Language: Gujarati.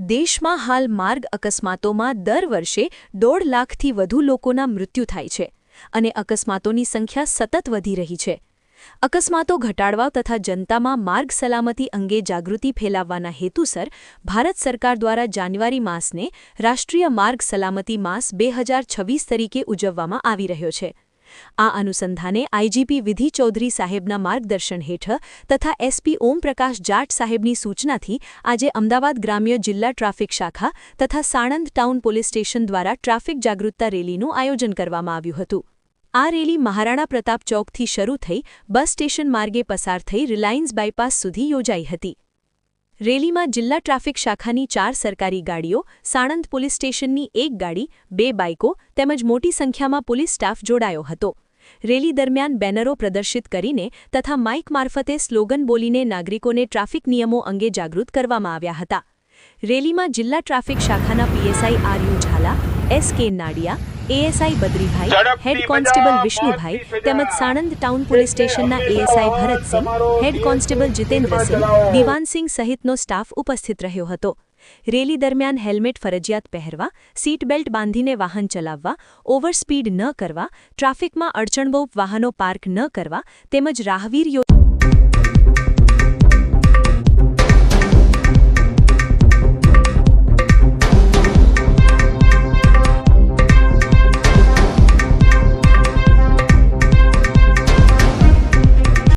દેશમાં હાલ માર્ગ અકસ્માતોમાં દર વર્ષે દોઢ લાખથી વધુ લોકોના મૃત્યુ થાય છે અને અકસ્માતોની સંખ્યા સતત વધી રહી છે. અકસ્માતો ઘટાડવા તથા જનતામાં માર્ગ સલામતી અંગે જાગૃતિ ફેલાવવાના હેતુસર ભારત સરકાર દ્વારા જાન્યુઆરી માસને રાષ્ટ્રીય માર્ગ સલામતી માસ બે તરીકે ઉજવવામાં આવી રહ્યો છે. આ અનુસંધાને આઈજીપી વિધિ ચૌધરી સાહેબના માર્ગદર્શન હેઠળ તથા એસપી ઓમપ્રકાશ જાટ સાહેબની સૂચનાથી આજે અમદાવાદ ગ્રામ્ય જિલ્લા ટ્રાફિક શાખા તથા સાણંદ ટાઉન પોલીસ સ્ટેશન દ્વારા ટ્રાફિક જાગૃતતા રેલીનું આયોજન કરવામાં આવ્યું હતું. આ રેલી મહારાણા પ્રતાપ ચોકથી શરૂ થઈ બસ સ્ટેશન માર્ગે પસાર થઈ રિલાયન્સ બાયપાસ સુધી યોજાઈ હતી. રેલીમાં જિલ્લા ટ્રાફિક શાખાની ચાર સરકારી ગાડીઓ, સાણંદ પોલીસ સ્ટેશનની એક ગાડી, બે બાઇકો તેમજ મોટી સંખ્યામાં પોલીસ સ્ટાફ જોડાયો હતો. રેલી દરમિયાન બેનરો પ્રદર્શિત કરીને તથા માઇક મારફતે સ્લોગન બોલીને નાગરિકોને ટ્રાફિક નિયમો અંગે જાગૃત કરવામાં આવ્યા હતા. રેલીમાં જિલ્લા ટ્રાફિક શાખાના PSI R U Zala S K Nadiya ASI Badribhai head constable Vishnubhai તેમજ સાણંદ ટાઉન પોલીસ સ્ટેશનના ASI Bharatsinh head constable Jitendrasinh Diwansinh સહિતનો સ્ટાફ ઉપસ્થિત રહ્યો હતો. રેલી દરમિયાન હેલ્મેટ ફરજિયાત પહેરવા સીટ બેલ્ટ બાંધીને વાહન ચલાવવા ઓવર સ્પીડ ન કરવા ટ્રાફિકમાં અડચણબોપ વાહનો પાર્ક ન કરવા તેમજ રાહવીર